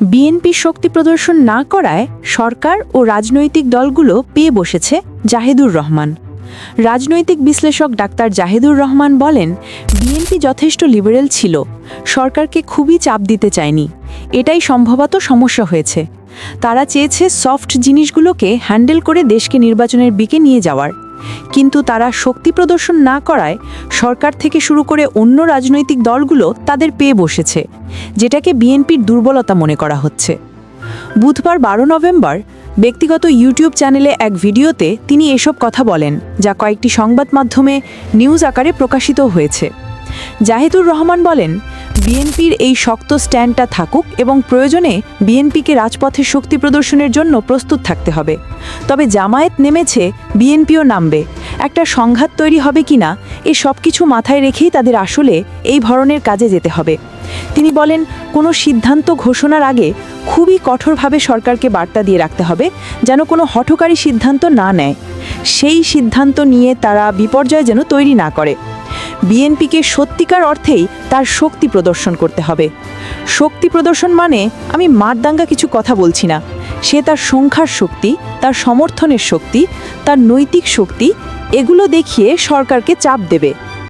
BNP শক্তি প্রদর্শন না করায় সরকার ও রাজনৈতিক দলগুলো পেয়ে বসেছে জাহেদুর রহমান। রাজনৈতিক বিশ্লেষক ডাক্তার জাহেদুর রহমান বলেন, বিএনপি যথেষ্ট লিবারেল ছিল, সরকারকে খুবই চাপ দিতে চায়নি। এটাই সম্ভবত সমস্যা হয়েছে। তারা চেয়েছে সফট জিনিসগুলোকে হ্যান্ডেল করে দেশকে নির্বাচনের দিকে নিয়ে যাওয়ার। কিন্তু তারা শক্তি প্রদর্শন না করায় সরকার থেকে শুরু করে অন্য রাজনৈতিক দলগুলো তাদের পেয়ে বসেছে, যেটাকে বিএনপির দুর্বলতা মনে করা হচ্ছে। বুধবার বারো নভেম্বর ব্যক্তিগত ইউটিউব চ্যানেলে এক ভিডিওতে তিনি এসব কথা বলেন, যা কয়েকটি সংবাদ মাধ্যমে নিউজ আকারে প্রকাশিত হয়েছে। জাহিদুর রহমান বলেন বিএনপির এই শক্ত স্ট্যান্ডটা থাকুক এবং প্রয়োজনে বিএনপিকে রাজপথে শক্তি প্রদর্শনের জন্য প্রস্তুত থাকতে হবে। তবে জামায়াত নেমেছে, বিএনপিও নামবে। একটা সংঘাত তৈরি হবে কিনা এ সব কিছু মাথায় রেখেই তাদের আসলে এই ধরনের কাজে যেতে হবে। তিনি বলেন, কোনো সিদ্ধান্ত ঘোষণার আগে খুবই কঠোরভাবে সরকারকে বার্তা দিয়ে রাখতে হবে, যেন কোনো হঠকারী সিদ্ধান্ত না নেয়। সেই সিদ্ধান্ত নিয়ে তারা বিপর্যয় যেন তৈরি না করে। বিএনপিকে সত্যিকার অর্থেই তার শক্তি প্রদর্শন করতে হবে। শক্তি প্রদর্শন মানে আমি মারদাঙ্গা কিছু কথা বলছি না। সে তার সংখ্যার শক্তি, তার সমর্থনের শক্তি, তার নৈতিক শক্তি, এগুলো দেখিয়ে সরকারকে চাপ দেবে।